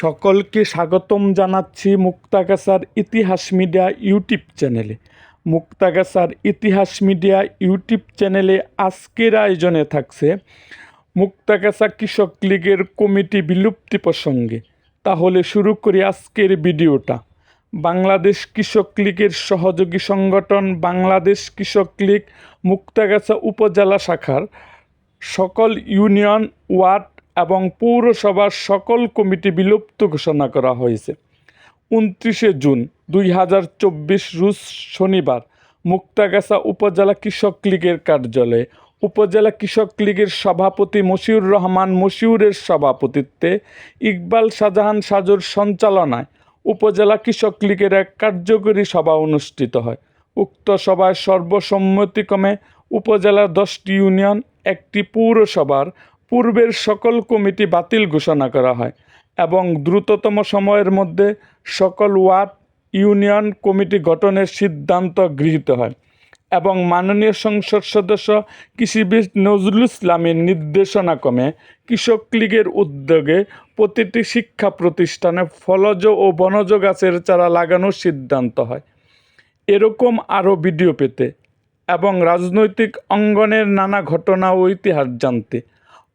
সকলকে স্বাগতম জানাচ্ছি মুক্তাগাছার ইতিহাস মিডিয়া ইউটিউব চ্যানেলে। মুক্তাগাছার ইতিহাস মিডিয়া ইউটিউব চ্যানেলে আজকের আয়োজনে থাকছে মুক্তাগাছা কৃষক লীগের কমিটি বিলুপ্তি প্রসঙ্গে। তাহলে শুরু করি আজকের ভিডিওটা। বাংলাদেশ কৃষক লীগের সহযোগী সংগঠন বাংলাদেশ কৃষক লীগ মুক্তাগাছা উপজেলা শাখার সকল ইউনিয়ন, ওয়ার্ড এবং পৌরসভার সকল কমিটি বিলুপ্ত ঘোষণা করা হয়েছে। উনত্রিশে জুন দুই হাজার চব্বিশ রুশ শনিবার মুক্তাগাছা উপজেলা কৃষক লীগের কার্যালয়ে উপজেলা কৃষক লীগের সভাপতি মশিউর রহমান মশিউরের সভাপতিত্বে ইকবাল শাহজাহান সাজুর সঞ্চালনায় উপজেলা কৃষক লীগের এক কার্যকরী সভা অনুষ্ঠিত হয়। উক্ত সভায় সর্বসম্মতিক্রমে উপজেলার দশটি ইউনিয়ন, একটি পৌরসভার পূর্বের সকল কমিটি বাতিল ঘোষণা করা হয় এবং দ্রুততম সময়ের মধ্যে সকল ওয়ার্ড ইউনিয়ন কমিটি গঠনের সিদ্ধান্ত গৃহীত হয় এবং মাননীয় সংসদ সদস্য কৃষিবিদ নজরুল ইসলামের নির্দেশনাক্রমে কৃষক লীগের উদ্যোগে প্রতিটি শিক্ষা প্রতিষ্ঠানে ফলজ ও বনজ গাছের চারা লাগানোর সিদ্ধান্ত হয়। এরকম আরও ভিডিও পেতে এবং রাজনৈতিক অঙ্গনের নানা ঘটনা ও ইতিহাস জানতে